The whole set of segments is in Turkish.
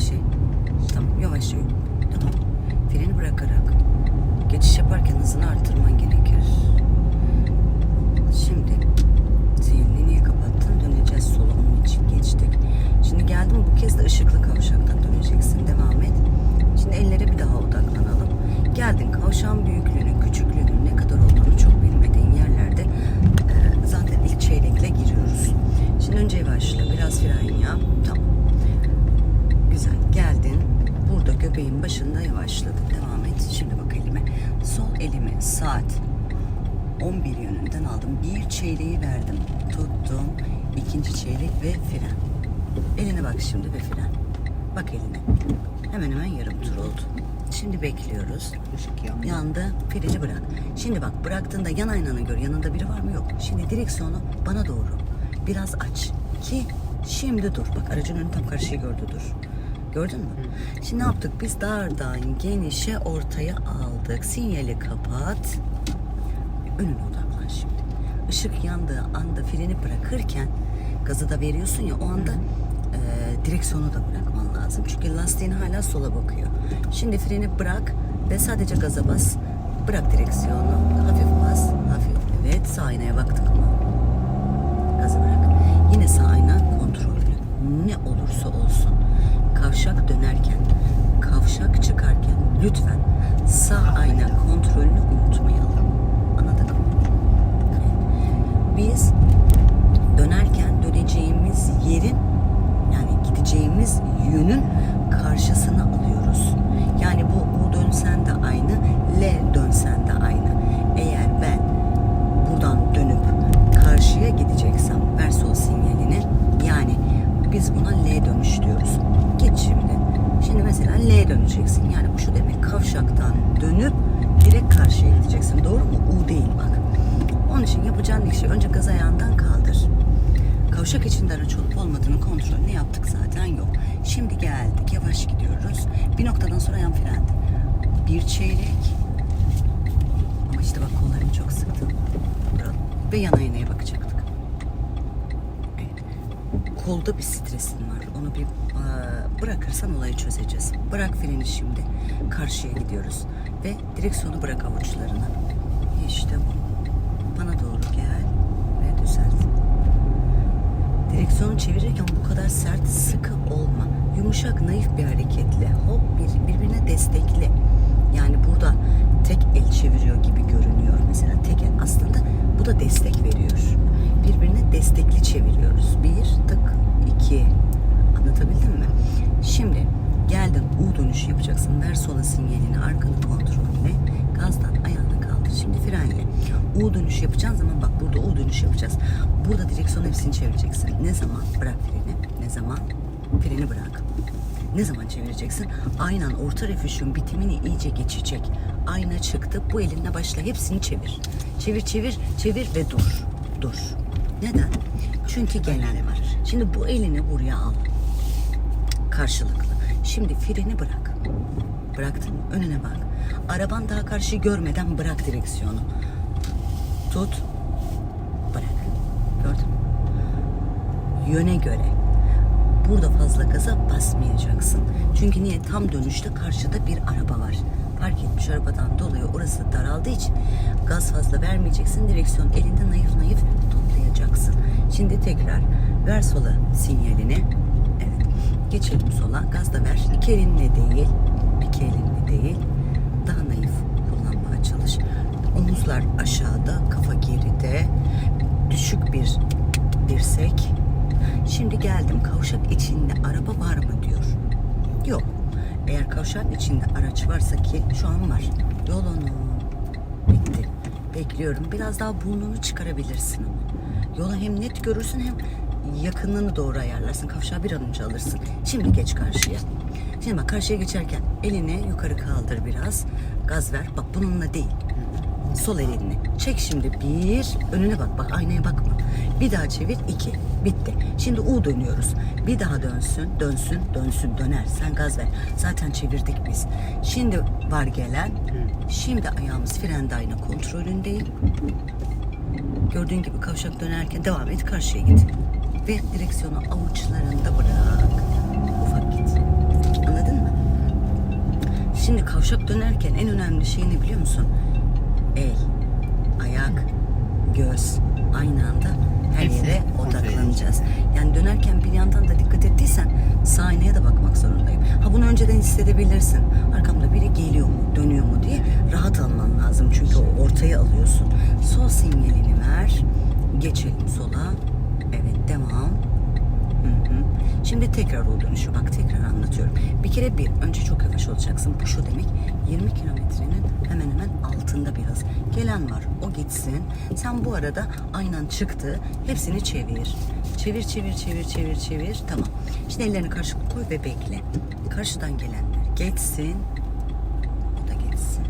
bir şey. Tamam yavaşça yürü. Tamam. Freni bırakarak. Geçiş yaparken hızını arttırman gerekir. Şimdi zihnini niye kapattın? Döneceğiz sola onun için geçtik. Şimdi geldim bu kez de ışıklı kavşaktan döneceksin. Devam et. Şimdi ellere bir daha odaklanalım. Geldin kavşağın büyüklüğünün, küçüklüğünün ne kadar olduğunu çok bilmediğin yerlerde e, zaten ilk çeyrekle giriyoruz. Şimdi önce yavaşla biraz fren yap. Tamam. Güzel. Geldin. Göbeğin başında yavaşladın. Devam et. Şimdi bak elime. Sol elimi saat 11 yönünden aldım. Bir çeyreği verdim. Tuttum. İkinci çeyrek ve fren. Eline bak şimdi ve fren. Bak eline. Hemen hemen yarım tur oldu. Şimdi bekliyoruz. Işık yandı. Yandı. Freni bırak. Şimdi bak bıraktığında yan aynanı gör. Yanında biri var mı? Yok. Şimdi direksiyonu bana doğru. Biraz aç. Ki şimdi dur. Bak aracın önü tam karşıyı gördü dur. Gördün mü? Şimdi ne yaptık? Biz dardan genişe ortaya aldık. Sinyali kapat. Önüne odaklan şimdi. Işık yandığı anda freni bırakırken gazı da veriyorsun ya o anda e, direksiyonu da bırakman lazım. Çünkü lastiğin hala sola bakıyor. Şimdi freni bırak ve sadece gaza bas. Bırak direksiyonu. Hafif bas. Hafif. Evet sağ aynaya baktık mı? Gazı bırak. Yine sağ ayna kontrollü. Ne olursa olsun. Kavşak dönerken, kavşak çıkarken lütfen sağ ayna kontrolünü unutmayalım. Anladın mı? Biz dönerken döneceğimiz yerin yani gideceğimiz yönün karşısına alıyoruz. Yani bu U dönsen de aynı, L dönsen de aynı. Eğer ben buradan dönüp karşıya gideceksem ver sol sinyalini yani biz buna L dönüş diyoruz. Git şimdi. Şimdi mesela L döneceksin. Yani bu şu demek kavşaktan dönüp direkt karşıya gideceksin. Doğru mu? U değil bak. Onun için yapacağın ilk şey önce gaz ayağından kaldır. Kavşak içinde araç olup olmadığını kontrolünü yaptık zaten yok. Şimdi geldik yavaş gidiyoruz. Bir noktadan sonra yan frendi. Bir çeyrek. Ama işte bak kollarımı çok sıktım. Ve yan aynaya bakacaktık. Evet. Kolda bir stresin var. Onu bir bırakırsan olayı çözeceğiz. Bırak freni şimdi. Karşıya gidiyoruz. Ve direksiyonu bırak avuçlarına. İşte bu. Bana doğru gel ve düzelt. Direksiyonu çevirirken bu kadar sert, sıkı olma. Yumuşak, naif bir hareketle. Hop bir, birbirine destekli. Yani burada tek el çeviriyor gibi görünüyor. Mesela tek el aslında bu da destek veriyor. Birbirine destekli çeviriyoruz. Bir, U dönüşü yapacağın zaman bak burada U dönüşü yapacağız. Burada direksiyon hepsini çevireceksin. Ne zaman? Bırak freni. Ne zaman? Freni bırak. Ne zaman çevireceksin? Aynen orta refüjün bitimini iyice geçecek. Ayna çıktı. Bu elinle başla. Hepsini çevir. Çevir, çevir, çevir ve dur. Dur. Neden? Çünkü genel var. Şimdi bu elini buraya al. Karşılıklı. Şimdi freni bırak. Bıraktın mı? Önüne bak. Araban daha karşıyı görmeden bırak direksiyonu. Tut. Bırak. Gördün mü? Yöne göre. Burada fazla gaza basmayacaksın. Çünkü niye? Tam dönüşte karşıda bir araba var. Fark etmiş arabadan dolayı orası daraldığı için gaz fazla vermeyeceksin. Direksiyon elinde naif naif toplayacaksın. Şimdi tekrar ver sola sinyalini. Evet. Geçelim sola. Gaz da ver. İki elinle değil. iki elinle değil. Daha naif. Omuzlar aşağıda, kafa geride. Düşük bir dirsek. Şimdi geldim kavşak içinde araba var mı diyor. Yok. Eğer kavşağın içinde araç varsa ki şu an var. Yolunu bitti. Bekliyorum. Biraz daha burnunu çıkarabilirsin ama. Yola hem net görürsün hem yakınlığını doğru ayarlarsın. Kavşağı bir an önce alırsın. Şimdi geç karşıya. Şimdi bak karşıya geçerken elini yukarı kaldır biraz. Gaz ver. Bak bununla değil. Sol elini. Çek şimdi bir. Önüne bak. Bak aynaya bakma. Bir daha çevir. iki. Bitti. Şimdi U dönüyoruz. Bir daha dönsün. Dönsün. Dönsün. Döner. Sen gaz ver. Zaten çevirdik biz. Şimdi var gelen. Şimdi ayağımız frende ayna kontrolündeyim. Gördüğün gibi kavşak dönerken devam et. Karşıya git. Ve direksiyonu avuçlarında bırak. Ufak git. Şimdi kavşak dönerken en önemli şey ne biliyor musun? El, ayak, göz aynı anda her yere odaklanacağız. Yani dönerken bir yandan da dikkat ettiysen sağ aynaya da bakmak zorundayım. Ha bunu önceden hissedebilirsin. Arkamda biri geliyor mu, dönüyor mu diye rahat alman lazım. Çünkü o ortaya alıyorsun. Sol sinyalini ver. Geçelim sola. Evet devam. Şimdi tekrar o dönüşü bak tekrar anlatıyorum. Bir kere bir önce çok yavaş olacaksın. Bu şu demek 20 kilometrenin hemen hemen altında biraz. Gelen var o gitsin. Sen bu arada aynen çıktı. Hepsini çevir. Çevir çevir çevir çevir çevir. Tamam. Şimdi ellerini karşı koy ve bekle. Karşıdan gelenler geçsin. O da geçsin.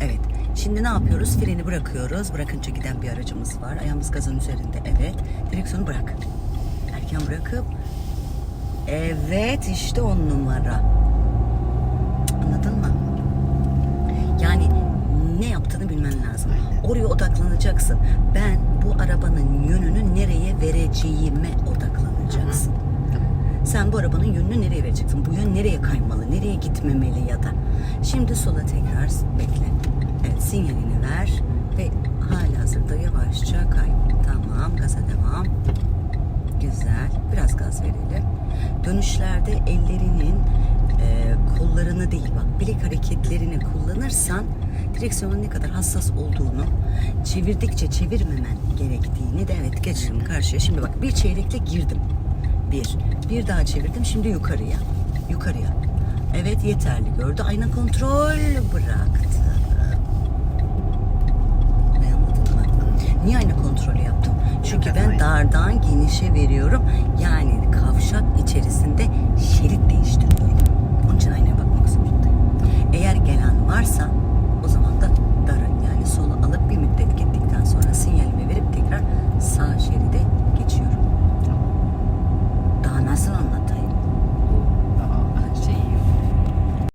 Evet. Şimdi ne yapıyoruz? Freni bırakıyoruz. Bırakınca giden bir aracımız var. Ayağımız gazın üzerinde. Evet. Direksiyonu bırak. Erken bırakıp Evet işte on numara. Anladın mı? Yani ne yaptığını bilmen lazım. Aynen. Oraya odaklanacaksın. Ben bu arabanın yönünü nereye vereceğime odaklanacaksın. Sen bu arabanın yönünü nereye vereceksin? Bu yön nereye kaymalı? Nereye gitmemeli ya da? Şimdi sola tekrar bekle. Evet sinyalini ver ve hala hazırda yavaşça kay. Tamam gaza devam. Güzel. Biraz gaz verelim. Dönüşlerde ellerinin e, kollarını değil bak bilek hareketlerini kullanırsan direksiyonun ne kadar hassas olduğunu çevirdikçe çevirmemen gerektiğini de evet geçelim karşıya. Şimdi bak bir çeyrekle girdim. Bir. Bir daha çevirdim. Şimdi yukarıya. Yukarıya. Evet yeterli gördü. Ayna kontrol bıraktı. dardan genişe veriyorum. Yani kavşak içerisinde şerit değiştiriyorum. Onun için aynaya bakmak zorundayım. Eğer gelen varsa